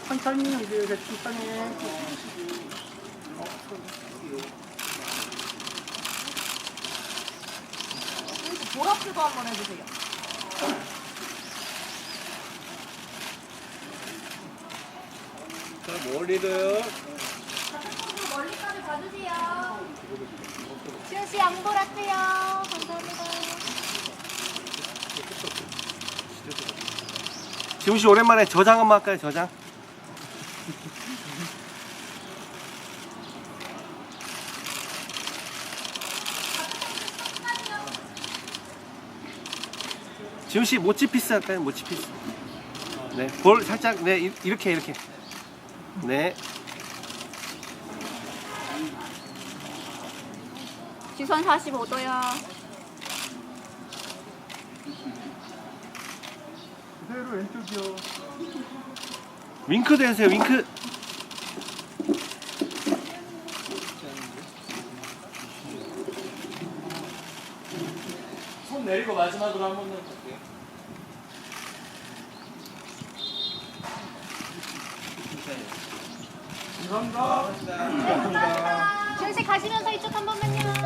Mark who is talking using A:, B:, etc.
A: 천천히 이제 천천히.
B: 보라프도 한번 해주세요.
C: 자, 머리를.
B: 멀리까지 봐주세요. 지은 씨 양보라떼요. 감사합니다.
D: 지훈 씨 오랜만에 저장 한번 할까요? 저장. 지훈 씨 모찌 피스 할까요? 모찌 피스. 네, 볼 살짝 네 이- 이렇게 이렇게. 네.
B: 시선 45도요.
A: 그대로 왼쪽이요.
D: 윙크도 해주세요. 윙크.
C: 손 내리고 마지막으로 한 번만 볼게요.
A: 감사합니다.
B: 지은 씨 가시면서 이쪽 한 번만요.